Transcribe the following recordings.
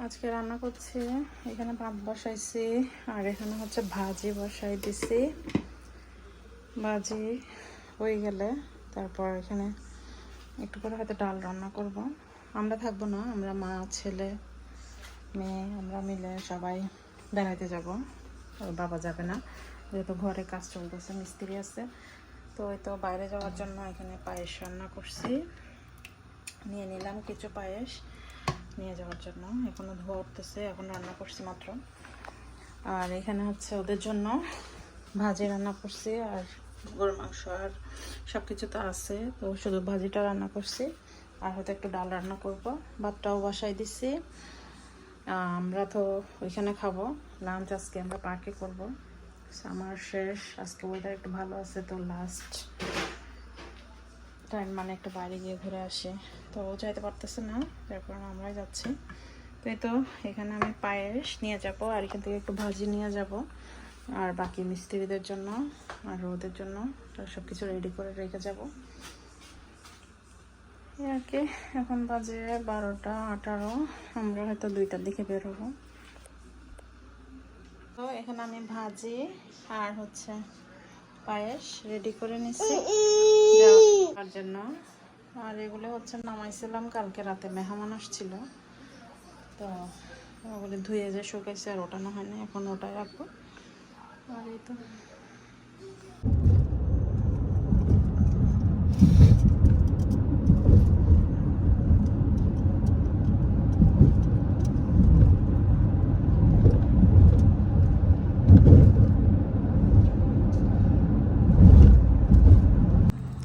আজকে রান্না করছি, এখানে ভাত বসাইছি, আর এখানে হচ্ছে ভাজি বসাই দিছি। ভাজি হয়ে গেলে তারপর এখানে একটু করে হয়তো ডাল রান্না করব। আমরা থাকব না, আমরা মা, ছেলে, মেয়ে, আমরা মিলে সবাই বেড়াইতে যাব। ওর বাবা যাবে না, যেহেতু ঘরে কাজ চলতেছে, মিস্ত্রি আছে। তো ওই তো বাইরে যাওয়ার জন্য এখানে পায়েস রান্না করছি। নিয়ে নিলাম কিছু পায়েস। নিয়ে যাওয়ার জন্য। এখনও ধোয়া উঠতেছে, এখন রান্না করছি মাত্র। আর এখানে হচ্ছে ওদের জন্য ভাজি রান্না করছি, আর গরুর মাংস আর সব কিছু তো আছে। তো শুধু ভাজিটা রান্না করছি, আর হয়তো একটু ডাল রান্না করব। ভাতটাও বসাই দিছি। আমরা তো ওইখানে খাব। লাঞ্চ আজকে আমরা পার্কে করব। আমার শেষ, আজকে ওয়েদার একটু ভালো আছে তো লাস্ট টাইম মানে একটু বাইরে গিয়ে ঘুরে আসি। তো ও যাইতে পারতেছে না, যার কারণে আমরাই যাচ্ছি। তো এই তো এখানে আমি পায়েস নিয়ে যাব আর এখান থেকে একটু ভাজি নিয়ে যাব। আর বাকি মিস্ত্রিদের জন্য আর ওদের জন্য সব কিছু রেডি করে রেখে যাব। আর কি, এখন বাজে বারোটা আঠারো, আমরা হয়তো দুইটার দিকে বেরোবো তো এখানে আমি ভাজি আর হচ্ছে পায়েস রেডি করে নিছি দেওয়ার জন্য। আর এগুলো হচ্ছে নামাইছিলাম, কালকে রাতে মেহমান আসছিল তো ওগুলো ধুয়ে যে শুকাইছে আর ওটানো হয়নি এখন ওটাই রাখব। আর এই তো।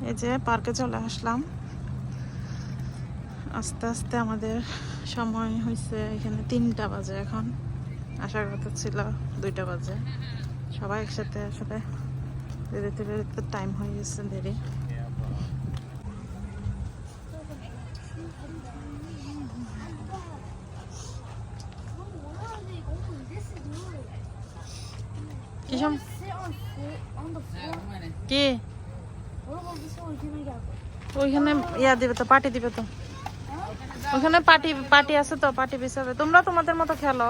এই যে পার্কে চলে আসলাম। আস্তে আস্তে আমাদের সময় হয়েছে এখানে তিনটা বাজে এখন। আসার কথা ছিল দুইটা বাজে। সবাই একসাথে আসলে বেরোতে বেরোতে টাইম হয়ে গেছে দেরি। কি? ওইখানে ইয়া দিবে তো, পার্টি দিবে তো। ওখানে পার্টি পার্টি আছে তো, পার্টি বিছাবে। তোমরা তোমাদের মতো খেলো।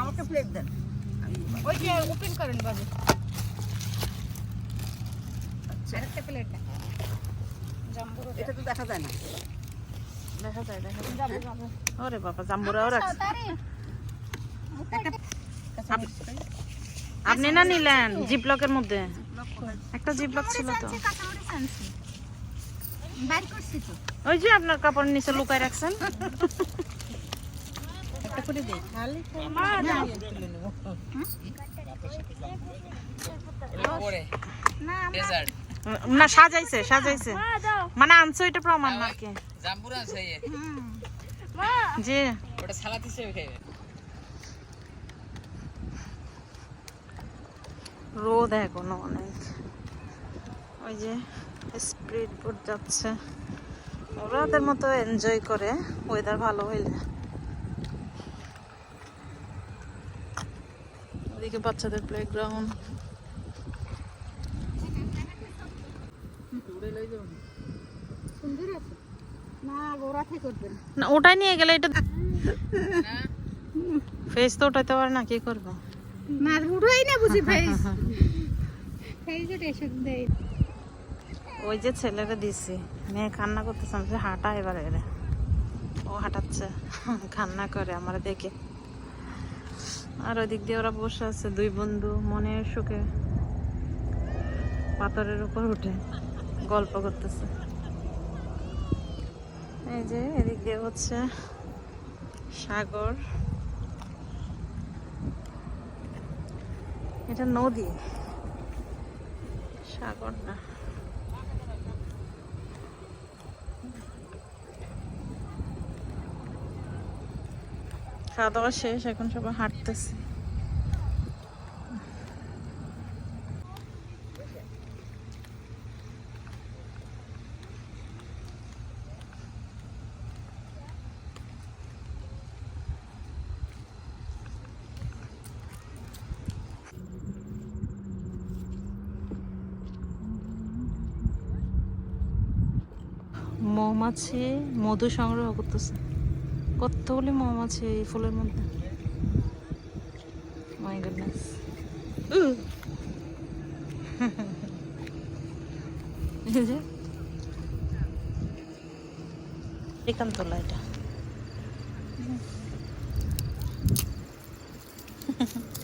আমাকে প্লেট দেন। ওই যে ওপেন করেন বাবু আচ্ছা। আরেকটা প্লেট এটা তো দেখা যায় না। দেখা যায় দেখা যায়। ওরে বাবা জাম্বুরাও রাখছে। আপনি না নিলেন জিপলকের মধ্যে? একটা জিপলক ছিল তো। ওই যে আপনার কাপড়ের নিচে লুকায় রাখছেন। একটা করে দেই খালি না। না সাজাইছে সাজাইছে। মানে আনছো এটা প্রমাণ না কি জাম্বুরা আছে। জি। ওটা সালাদ হিসেবে খাইবে। রোদ এখনও অনেক। ওই যে স্পিড বোট যাচ্ছে। ওরা ওদের মতো এনজয় করে ওয়েদার ভালো হইলে। ওদিকে বাচ্চাদের প্লেগ্রাউন্ড সুন্দর আছে নিয়ে গেলে এটা ফেস তো পারে না, কি করব? ওই যে ছেলেরা দিছি, মেয়ে কান্না করতেছে, আমি হাঁটা এবারে ও হাঁটাচ্ছে, কান্না করে আমার দেখে। আর ওই দিক দিয়ে ওরা বসে আছে, দুই বন্ধু, মনের সুখে। পাথরের উপর উঠে। গল্প করতেছে। এই যে এদিক দিয়ে হচ্ছে সাগর। এটা নদী। সাগর না। খাওয়া দাওয়া শেষ, এখন সবাই হাঁটতেছে। মৌমাছি মধু সংগ্রহ করতেছে। কতগুলি মৌমাছি এই ফুলের মধ্যে? মাই গুডনেস এই যে। একান্তলা এটা।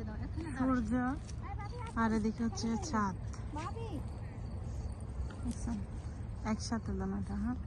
দাও এখানে দাও সূর্য আর এদিকে হচ্ছে দেখছেন? একসাথে দানাটা হ্যাঁ।